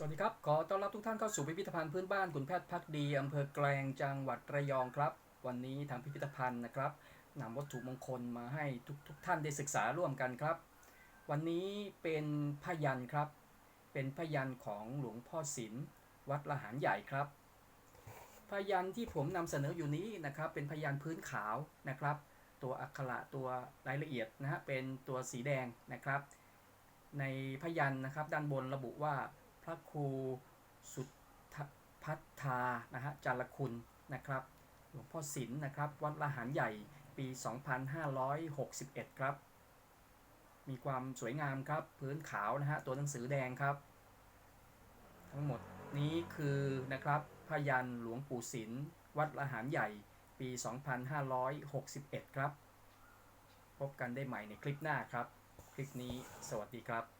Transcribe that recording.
สวัสดีครับ ขอต้อนรับทุกท่านเข้าสู่พิพิธภัณฑ์พื้นบ้านขุนแพทย์พักดีอำเภอแกลงจังหวัดระยองครับ วันนี้ทางพิพิธภัณฑ์นะครับนำวัตถุมงคลมาให้ทุกทุกท่านได้ศึกษาร่วมกันครับ วันนี้เป็นพยันครับ เป็นพยันของหลวงพ่อศิลวัดละหารใหญ่ครับ พยันที่ผมนำเสนออยู่นี้นะครับเป็นพยันพื้นขาวนะครับ ตัวอักขระตัวรายละเอียดนะฮะเป็นตัวสีแดงนะครับ ในพยันนะครับด้านบนระบุว่า ระครูสุทธพัฒธานะฮะจารคุณนะครับ หลวงพ่อศิลป์นะครับ วัดละหารใหญ่ปี 2561 ครับ มีความสวยงามครับ พื้นขาวนะฮะ ตัวหนังสือแดงครับ ทั้งหมดนี้คือนะครับพยันหลวงปู่ศิลป์วัดละหารใหญ่ปี 2561 ครับ พบกันได้ใหม่ในคลิปหน้าครับ คลิปนี้สวัสดีครับ